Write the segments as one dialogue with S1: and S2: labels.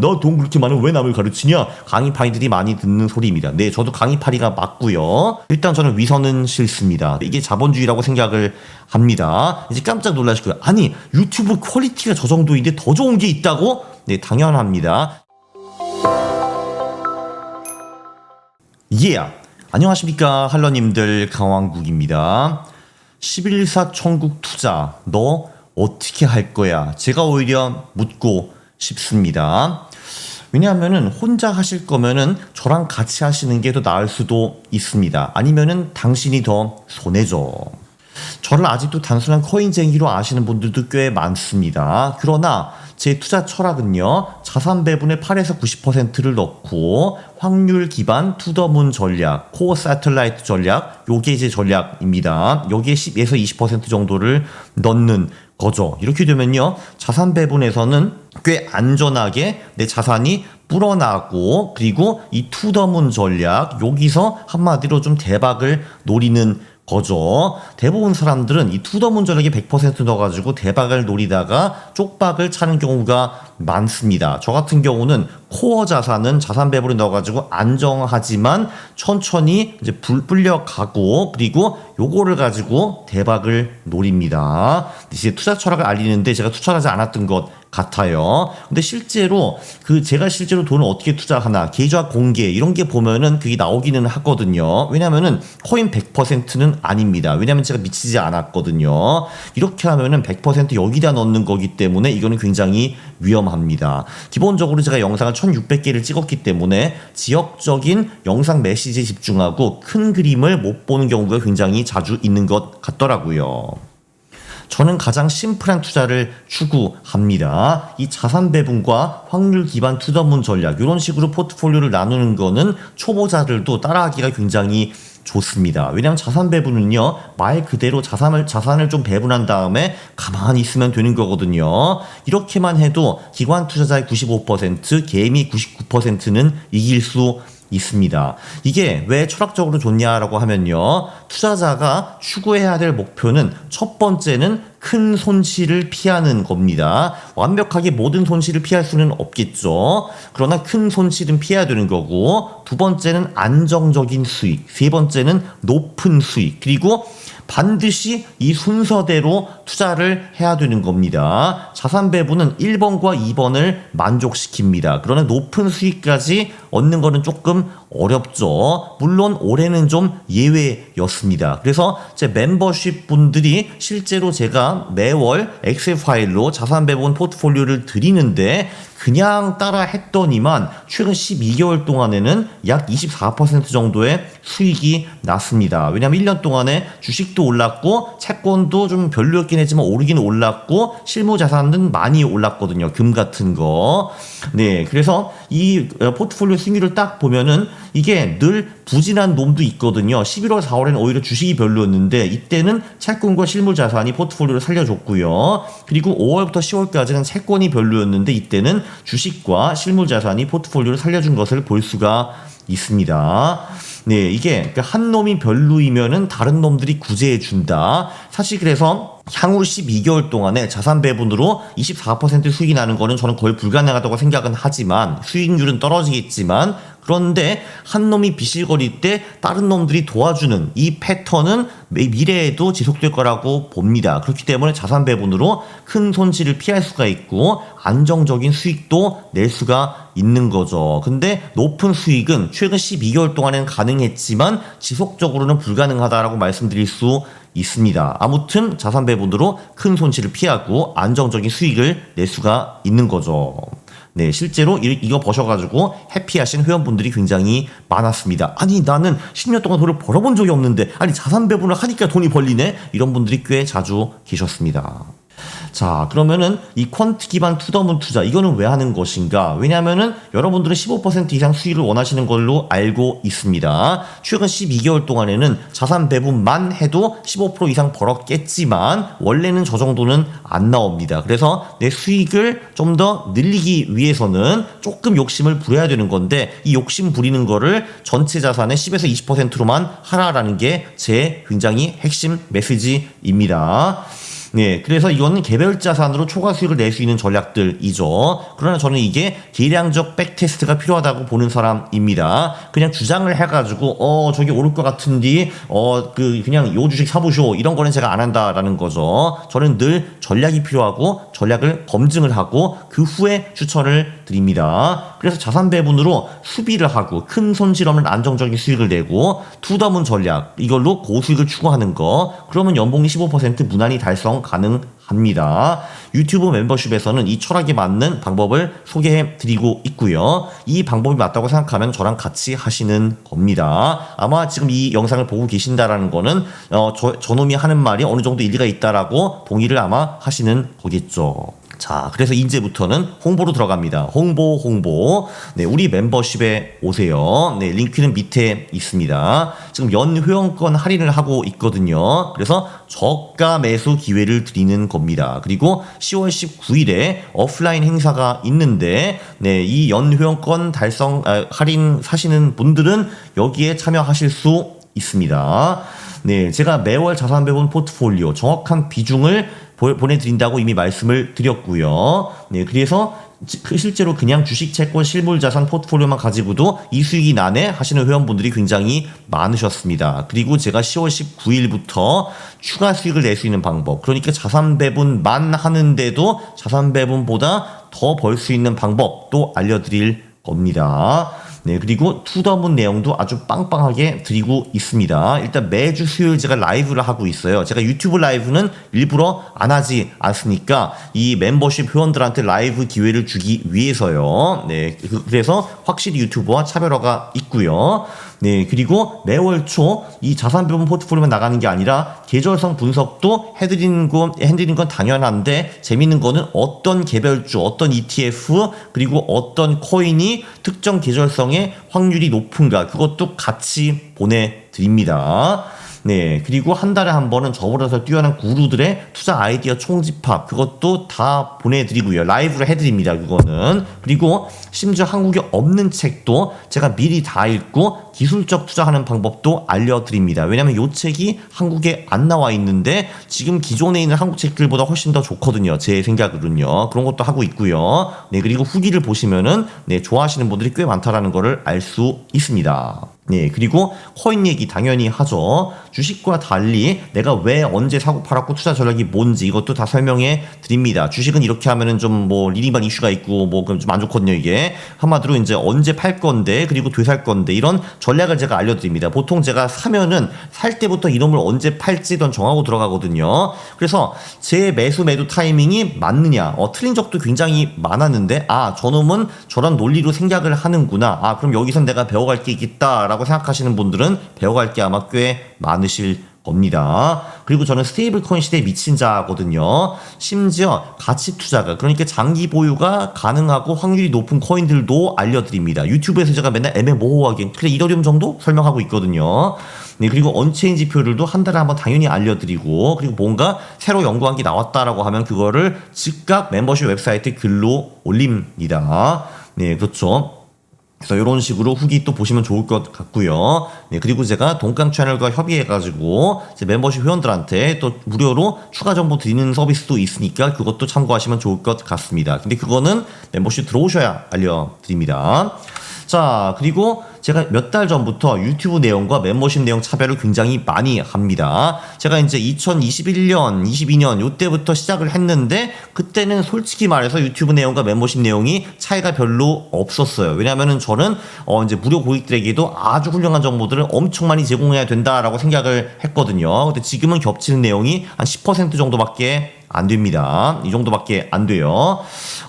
S1: 너 돈 그렇게 많으면 왜 남을 가르치냐? 강의파이들이 많이 듣는 소리입니다. 네, 저도 강의파리가 맞고요. 일단 저는 위선은 싫습니다. 이게 자본주의라고 생각을 합니다. 이제 깜짝 놀라실 거예요. 아니, 유튜브 퀄리티가 저 정도인데 더 좋은 게 있다고? 네, 당연합니다. 예. Yeah. 안녕하십니까 할러님들 강왕국입니다. 11사 천국 투자 너 어떻게 할 거야? 제가 오히려 묻고 싶습니다. 왜냐하면은 혼자 하실 거면은 저랑 같이 하시는 게 더 나을 수도 있습니다. 아니면은 당신이 더 손해죠. 저를 아직도 단순한 코인쟁이로 아시는 분들도 꽤 많습니다. 그러나 제 투자 철학은요, 자산 배분의 8에서 90%를 넣고 확률 기반 투더문 전략, 코어 사틀라이트 전략, 요게 이제 전략입니다. 여기에 10에서 20% 정도를 넣는 거죠. 이렇게 되면요, 자산 배분에서는 꽤 안전하게 내 자산이 불어나고 그리고 이 투더문 전략 여기서 한마디로 좀 대박을 노리는 거죠. 대부분 사람들은 이 투더문 전략에 100% 넣어가지고 대박을 노리다가 쪽박을 차는 경우가 많습니다. 저 같은 경우는 코어 자산은 자산 배분에 넣어가지고 안정하지만 천천히 이제 불 불려가고 그리고 요거를 가지고 대박을 노립니다. 이제 투자 철학을 알리는데 제가 투자하지 않았던 것 같아요. 근데 실제로 그 제가 실제로 돈을 어떻게 투자하나 계좌 공개 이런 게 보면은 그게 나오기는 하거든요. 왜냐면은 코인 100%는 아닙니다. 왜냐면 제가 미치지 않았거든요. 이렇게 하면은 100% 여기다 넣는 거기 때문에 이거는 굉장히 위험합니다. 기본적으로 제가 영상을 1600개를 찍었기 때문에 지역적인 영상 메시지에 집중하고 큰 그림을 못 보는 경우가 굉장히 자주 있는 것 같더라고요. 저는 가장 심플한 투자를 추구합니다. 이 자산 배분과 확률 기반 투자문 전략 이런 식으로 포트폴리오를 나누는 거는 초보자들도 따라하기가 굉장히 좋습니다. 왜냐하면 자산 배분은요 말 그대로 자산을 자산을 좀 배분한 다음에 가만히 있으면 되는 거거든요. 이렇게만 해도 기관 투자자의 95% 개미 99%는 이길 수 있습니다. 이게 왜 철학적으로 좋냐라고 하면요. 투자자가 추구해야 될 목표는 첫 번째는 큰 손실을 피하는 겁니다. 완벽하게 모든 손실을 피할 수는 없겠죠. 그러나 큰 손실은 피해야 되는 거고, 두 번째는 안정적인 수익, 세 번째는 높은 수익, 그리고 반드시 이 순서대로 투자를 해야 되는 겁니다. 자산 배분은 1번과 2번을 만족시킵니다. 그러나 높은 수익까지 얻는 거는 조금 어렵죠. 물론 올해는 좀 예외였습니다. 그래서 제 멤버십 분들이 실제로 제가 매월 엑셀 파일로 자산 배분 포트폴리오를 드리는데 그냥 따라 했더니만 최근 12개월 동안에는 약 24% 정도의 수익이 났습니다. 왜냐하면 1년 동안에 주식도 올랐고 채권도 좀 별로였긴 했지만 오르긴 올랐고 실무 자산은 많이 올랐거든요. 금 같은 거. 네, 그래서 이 포트폴리오 승률을 딱 보면은 이게 늘 부진한 놈도 있거든요. 11월, 4월에는 오히려 주식이 별로였는데 이때는 채권과 실물 자산이 포트폴리오를 살려줬고요. 그리고 5월부터 10월까지는 채권이 별로였는데 이때는 주식과 실물 자산이 포트폴리오를 살려준 것을 볼 수가 있습니다. 네, 이게 한 놈이 별로이면은 다른 놈들이 구제해 준다. 사실 그래서 향후 12개월 동안에 자산 배분으로 24% 수익이 나는 거는 저는 거의 불가능하다고 생각은 하지만 수익률은 떨어지겠지만 그런데 한 놈이 비실거릴 때 다른 놈들이 도와주는 이 패턴은 미래에도 지속될 거라고 봅니다. 그렇기 때문에 자산 배분으로 큰 손실을 피할 수가 있고 안정적인 수익도 낼 수가 있는 거죠. 근데 높은 수익은 최근 12개월 동안에는 가능했지만 지속적으로는 불가능하다라고 말씀드릴 수 있습니다. 아무튼 자산 배분으로 큰 손실을 피하고 안정적인 수익을 낼 수가 있는 거죠. 네, 실제로 이, 거 버셔가지고 해피하신 회원분들이 굉장히 많았습니다. 아니, 나는 10년 동안 돈을 벌어본 적이 없는데, 아니, 자산 배분을 하니까 돈이 벌리네? 이런 분들이 꽤 자주 계셨습니다. 자, 그러면은 이 퀀트 기반 투더문 투자 이거는 왜 하는 것인가? 왜냐하면은 여러분들은 15% 이상 수익을 원하시는 걸로 알고 있습니다. 최근 12개월 동안에는 자산 배분만 해도 15% 이상 벌었겠지만 원래는 저 정도는 안 나옵니다. 그래서 내 수익을 좀 더 늘리기 위해서는 조금 욕심을 부려야 되는 건데 이 욕심 부리는 거를 전체 자산의 10에서 20%로만 하라라는 게 제 굉장히 핵심 메시지입니다. 네, 그래서 이거는 개별 자산으로 초과 수익을 낼 수 있는 전략들이죠. 그러나 저는 이게 계량적 백테스트가 필요하다고 보는 사람입니다. 그냥 주장을 해가지고 어 저기 오를 것 같은데 어그 그냥 요 주식 사보쇼 이런 거는 제가 안 한다라는 거죠. 저는 늘 전략이 필요하고 전략을 검증을 하고 그 후에 추천을 드립니다. 그래서 자산 배분으로 수비를 하고 큰 손실 없는 안정적인 수익을 내고 투더문 전략 이걸로 고수익을 추구하는 거 그러면 연봉이 15% 무난히 달성 가능합니다. 유튜브 멤버십에서는 이 철학에 맞는 방법을 소개해 드리고 있고요. 이 방법이 맞다고 생각하면 저랑 같이 하시는 겁니다. 아마 지금 이 영상을 보고 계신다라는 거는 어, 저, 저놈이 하는 말이 어느 정도 일리가 있다라고 동의를 아마 하시는 거겠죠. 자, 그래서 이제부터는 홍보로 들어갑니다. 홍보, 홍보. 네, 우리 멤버십에 오세요. 네, 링크는 밑에 있습니다. 지금 연 회원권 할인을 하고 있거든요. 그래서 저가 매수 기회를 드리는 겁니다. 그리고 10월 19일에 오프라인 행사가 있는데, 네, 이 연 회원권 달성, 아, 할인 사시는 분들은 여기에 참여하실 수 있습니다. 네, 제가 매월 자산 배분 포트폴리오 정확한 비중을 보- 보내드린다고 이미 말씀을 드렸고요. 네, 그래서 지- 그 실제로 그냥 주식, 채권, 실물 자산 포트폴리오만 가지고도 이 수익이 나네 하시는 회원분들이 굉장히 많으셨습니다. 그리고 제가 10월 19일부터 추가 수익을 낼 수 있는 방법, 그러니까 자산 배분만 하는데도 자산 배분보다 더 벌 수 있는 방법도 알려드릴 겁니다. 네, 그리고 투더문 내용도 아주 빵빵하게 드리고 있습니다. 일단 매주 수요일 제가 라이브를 하고 있어요. 제가 유튜브 라이브는 일부러 안 하지 않습니까? 이 멤버십 회원들한테 라이브 기회를 주기 위해서요. 네, 그- 그래서 확실히 유튜브와 차별화가 있고요. 네, 그리고 매월 초 이 자산 배분 포트폴리오만 나가는 게 아니라 계절성 분석도 해드리는 건, 해드리는 건 당연한데 재밌는 거는 어떤 개별주, 어떤 ETF, 그리고 어떤 코인이 특정 계절성의 확률이 높은가 그것도 같이 보내드립니다. 네, 그리고 한 달에 한 번은 저보다 더 뛰어난 구루들의 투자 아이디어 총집합 그것도 다 보내드리고요. 라이브로 해드립니다. 그거는 그리고 심지어 한국에 없는 책도 제가 미리 다 읽고 기술적 투자하는 방법도 알려드립니다. 왜냐하면 이 책이 한국에 안 나와 있는데 지금 기존에 있는 한국 책들보다 훨씬 더 좋거든요. 제 생각으로는요. 그런 것도 하고 있고요. 네, 그리고 후기를 보시면은 네, 좋아하시는 분들이 꽤 많다라는 거를 알 수 있습니다. 네, 그리고 코인 얘기 당연히 하죠. 주식과 달리 내가 왜 언제 사고 팔았고 투자 전략이 뭔지 이것도 다 설명해 드립니다. 주식은 이렇게 하면은 좀 뭐 리딩반 이슈가 있고 뭐좀안 좋거든요, 이게. 한마디로 이제 언제 팔 건데 그리고 되살 건데 이런 전략을 제가 알려드립니다. 보통 제가 사면은 살 때부터 이놈을 언제 팔지 던 정하고 들어가거든요. 그래서 제 매수 매도 타이밍이 맞느냐, 어, 틀린 적도 굉장히 많았는데 아, 저놈은 저런 논리로 생각을 하는구나. 아, 그럼 여기선 내가 배워갈 게 있겠다라고 생각하시는 분들은 배워갈 게 아마 꽤 많으실 겁니다. 그리고 저는 스테이블 코인 시대에 미친 자거든요. 심지어 가치 투자가 그러니까 장기 보유가 가능하고 확률이 높은 코인들도 알려드립니다. 유튜브에서 제가 맨날 애매모호하게 그래 이더리움 정도 설명하고 있거든요. 네, 그리고 언체인 지표들도 한 달에 한번 당연히 알려드리고 그리고 뭔가 새로 연구한 게 나왔다라고 하면 그거를 즉각 멤버십 웹사이트 글로 올립니다. 네, 그렇죠. 그래서 이런 식으로 후기 또 보시면 좋을 것 같고요. 네, 그리고 제가 동강 채널과 협의해가지고 제 멤버십 회원들한테 또 무료로 추가 정보 드리는 서비스도 있으니까 그것도 참고하시면 좋을 것 같습니다. 근데 그거는 멤버십 들어오셔야 알려드립니다. 자, 그리고 제가 몇 달 전부터 유튜브 내용과 멤버십 내용 차별을 굉장히 많이 합니다. 제가 이제 2021년, 22년 요때부터 시작을 했는데 그때는 솔직히 말해서 유튜브 내용과 멤버십 내용이 차이가 별로 없었어요. 왜냐면은 저는 어 이제 무료 고객들에게도 아주 훌륭한 정보들을 엄청 많이 제공해야 된다라고 생각을 했거든요. 근데 지금은 겹치는 내용이 한 10% 정도밖에 안 됩니다. 이 정도밖에 안 돼요.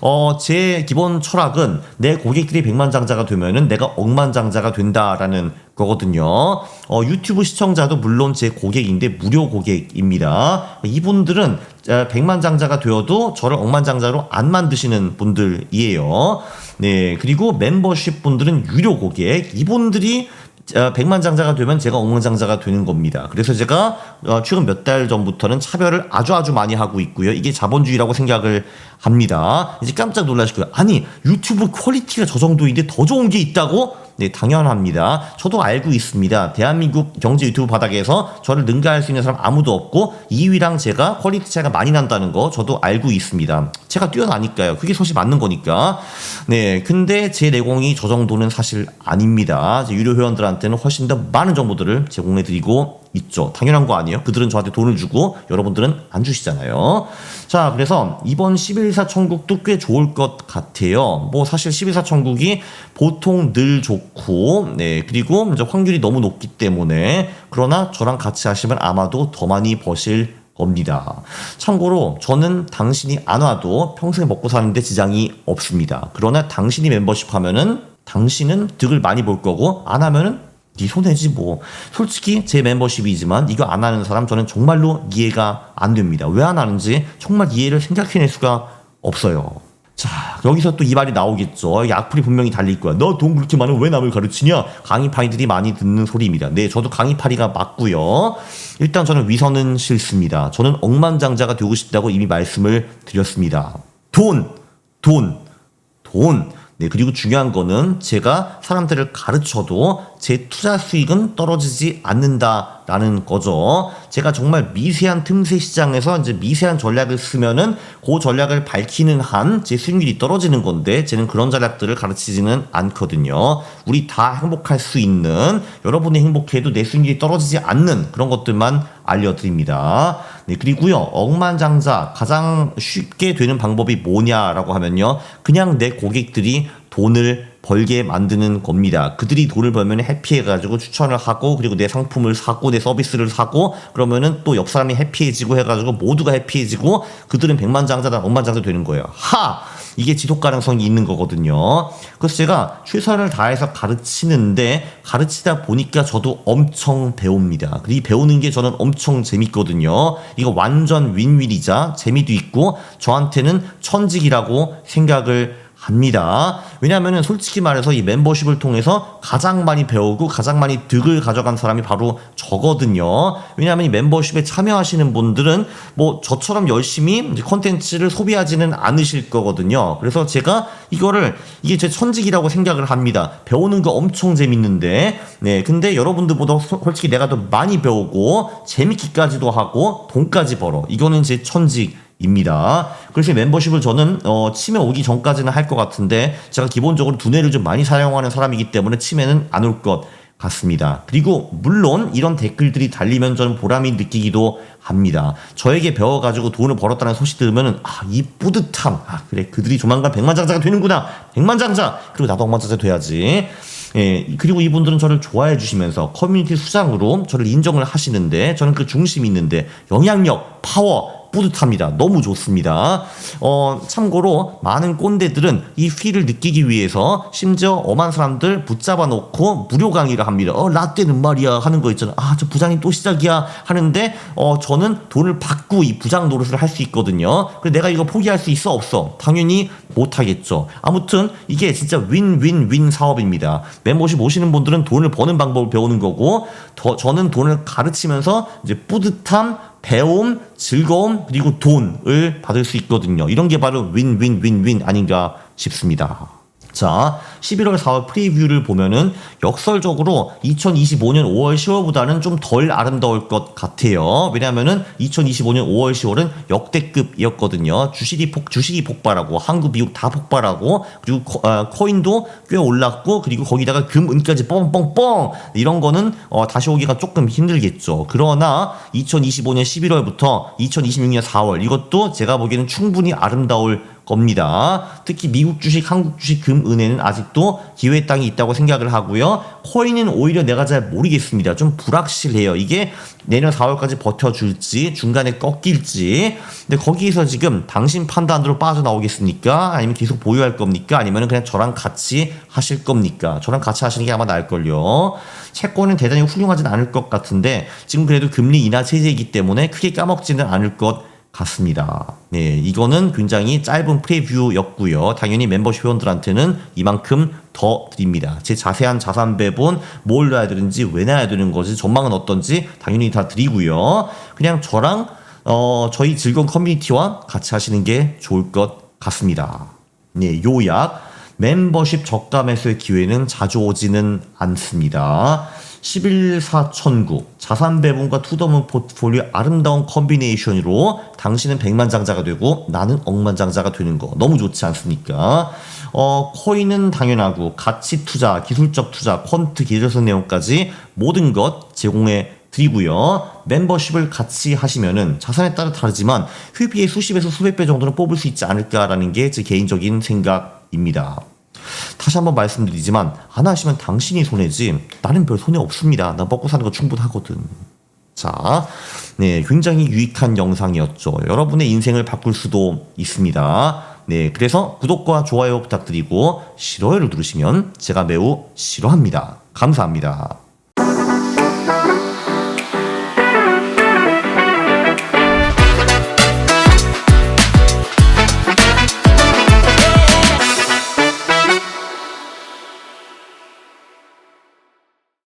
S1: 어, 제 기본 철학은 내 고객들이 백만장자가 되면은 내가 억만장자가 된다라는 거거든요. 어, 유튜브 시청자도 물론 제 고객인데 무료 고객입니다. 이분들은 어, 백만장자가 되어도 저를 억만장자로 안 만드시는 분들이에요. 네, 그리고 멤버십 분들은 유료 고객. 이분들이 어, 백만장자가 되면 제가 억만장자가 되는 겁니다. 그래서 제가 어, 최근 몇 달 전부터는 차별을 아주 아주 많이 하고 있고요. 이게 자본주의라고 생각을 합니다. 이제 깜짝 놀라실 거예요. 아니 유튜브 퀄리티가 저 정도인데 더 좋은 게 있다고? 네, 당연합니다. 저도 알고 있습니다. 대한민국 경제 유튜브 바닥에서 저를 능가할 수 있는 사람 아무도 없고 2위랑 제가 퀄리티 차이가 많이 난다는 거 저도 알고 있습니다. 제가 뛰어나니까요. 그게 사실 맞는 거니까. 네, 근데 제 내공이 저 정도는 사실 아닙니다. 제 유료 회원들한테는 훨씬 더 많은 정보들을 제공해 드리고 있죠. 당연한 거 아니에요? 그들은 저한테 돈을 주고 여러분들은 안 주시잖아요. 자, 그래서 이번 11사 천국도 꽤 좋을 것 같아요. 뭐 사실 11사 천국이 보통 늘 좋고, 네, 그리고 이제 확률이 너무 높기 때문에 그러나 저랑 같이 하시면 아마도 더 많이 버실 겁니다. 참고로 저는 당신이 안 와도 평생 먹고 사는데 지장이 없습니다. 그러나 당신이 멤버십 하면은 당신은 득을 많이 볼 거고 안 하면은 네 손해지 뭐. 솔직히 제 멤버십이지만 이거 안 하는 사람 저는 정말로 이해가 안 됩니다. 왜 안 하는지 정말 이해를 생각해낼 수가 없어요. 자, 여기서 또 이 말이 나오겠죠. 이 악플이 분명히 달릴 거야. 너 돈 그렇게 많으면 왜 남을 가르치냐? 강의파이들이 많이 듣는 소리입니다. 네, 저도 강의파리가 맞고요. 일단 저는 위선은 싫습니다. 저는 억만장자가 되고 싶다고 이미 말씀을 드렸습니다. 돈, 돈, 돈. 네, 그리고 중요한 거는 제가 사람들을 가르쳐도 제 투자 수익은 떨어지지 않는다라는 거죠. 제가 정말 미세한 틈새 시장에서 이제 미세한 전략을 쓰면은 그 전략을 밝히는 한 제 수익률이 떨어지는 건데 저는 그런 전략들을 가르치지는 않거든요. 우리 다 행복할 수 있는 여러분이 행복해도 내 수익률이 떨어지지 않는 그런 것들만 알려드립니다. 네, 그리고요, 억만장자 가장 쉽게 되는 방법이 뭐냐라고 하면요, 그냥 내 고객들이 돈을 벌게 만드는 겁니다. 그들이 돈을 벌면 해피해가지고 추천을 하고 그리고 내 상품을 사고 내 서비스를 사고 그러면은 또 옆 사람이 해피해지고 해가지고 모두가 해피해지고 그들은 백만장자다 억만장자 되는 거예요. 하! 이게 지속 가능성이 있는 거거든요. 그래서 제가 최선을 다해서 가르치는데 가르치다 보니까 저도 엄청 배웁니다. 이 배우는 게 저는 엄청 재밌거든요. 이거 완전 윈윈이자 재미도 있고 저한테는 천직이라고 생각을 합니다. 왜냐하면 솔직히 말해서 이 멤버십을 통해서 가장 많이 배우고 가장 많이 득을 가져간 사람이 바로 저거든요. 왜냐하면 이 멤버십에 참여하시는 분들은 뭐 저처럼 열심히 컨텐츠를 소비하지는 않으실 거거든요. 그래서 제가 이거를 이게 제 천직이라고 생각을 합니다. 배우는 거 엄청 재밌는데, 네. 근데 여러분들보다 솔직히 내가 더 많이 배우고 재밌기까지도 하고 돈까지 벌어. 이거는 제 천직. 입니다. 그래서 멤버십을 저는 어, 치매 오기 전까지는 할 것 같은데 제가 기본적으로 두뇌를 좀 많이 사용하는 사람이기 때문에 치매는 안 올 것 같습니다. 그리고 물론 이런 댓글들이 달리면 저는 보람이 느끼기도 합니다. 저에게 배워가지고 돈을 벌었다는 소식 들으면은 아이 뿌듯함 아 그래 그들이 조만간 백만장자가 되는구나 백만장자 그리고 나도 억만장자 돼야지 예, 그리고 이분들은 저를 좋아해 주시면서 커뮤니티 수장으로 저를 인정을 하시는데 저는 그 중심이 있는데 영향력, 파워, 뿌듯합니다. 너무 좋습니다. 어, 참고로 많은 꼰대들은 이 휘를 느끼기 위해서 심지어 엄한 사람들 붙잡아 놓고 무료 강의를 합니다. 어, 라떼는 말이야 하는 거 있잖아. 아, 저 부장님 또 시작이야 하는데 어, 저는 돈을 받고 이 부장 노릇을 할 수 있거든요. 그래서 내가 이거 포기할 수 있어 없어? 당연히 못 하겠죠. 아무튼 이게 진짜 윈윈윈 사업입니다. 멤버십 오시는 분들은 돈을 버는 방법을 배우는 거고 더, 저는 돈을 가르치면서 이제 뿌듯함 배움, 즐거움, 그리고 돈을 받을 수 있거든요. 이런 게 바로 윈윈윈윈 아닌가 싶습니다. 자, 11월 4월 프리뷰를 보면은 역설적으로 2025년 5월 10월보다는 좀 덜 아름다울 것 같아요. 왜냐면은 2025년 5월 10월은 역대급이었거든요. 주식이 폭, 주식이 폭발하고 한국, 미국 다 폭발하고 그리고 코, 어, 코인도 꽤 올랐고 그리고 거기다가 금, 은까지 뻥뻥뻥 이런 거는 어, 다시 오기가 조금 힘들겠죠. 그러나 2025년 11월부터 2026년 4월 이것도 제가 보기에는 충분히 아름다울 겁니다. 특히 미국 주식, 한국 주식, 금, 은에는 아직도 기회의 땅이 있다고 생각을 하고요. 코인은 오히려 내가 잘 모르겠습니다. 좀 불확실해요. 이게 내년 4월까지 버텨줄지, 중간에 꺾일지. 근데 거기에서 지금 당신 판단으로 빠져나오겠습니까? 아니면 계속 보유할 겁니까? 아니면 그냥 저랑 같이 하실 겁니까? 저랑 같이 하시는 게 아마 나을걸요. 채권은 대단히 훌륭하진 않을 것 같은데, 지금 그래도 금리 인하 체제이기 때문에 크게 까먹지는 않을 것 같습니다. 네, 이거는 굉장히 짧은 프리뷰였고요. 당연히 멤버십 회원들한테는 이만큼 더 드립니다. 제 자세한 자산 배분, 뭘 넣어야 되는지, 왜 넣어야 되는 거지, 전망은 어떤지 당연히 다 드리고요. 그냥 저랑 어, 저희 즐거운 커뮤니티와 같이 하시는 게 좋을 것 같습니다. 네, 요약. 멤버십 저가 매수의 기회는 자주 오지는 않습니다. 11사천국 자산 배분과 투더문 포트폴리오 아름다운 컨비네이션으로 당신은 백만장자가 되고 나는 억만장자가 되는 거 너무 좋지 않습니까? 어, 코인은 당연하고 가치 투자, 기술적 투자, 퀀트 기술성 내용까지 모든 것 제공해 드리고요. 멤버십을 같이 하시면은 자산에 따라 다르지만 회비의 수십에서 수백 배 정도는 뽑을 수 있지 않을까라는 게 제 개인적인 생각입니다. 다시 한번 말씀드리지만 안 하시면 당신이 손해지 나는 별 손해 없습니다. 나 먹고 사는 거 충분하거든. 자, 네, 굉장히 유익한 영상이었죠. 여러분의 인생을 바꿀 수도 있습니다. 네, 그래서 구독과 좋아요 부탁드리고 싫어요를 누르시면 제가 매우 싫어합니다. 감사합니다.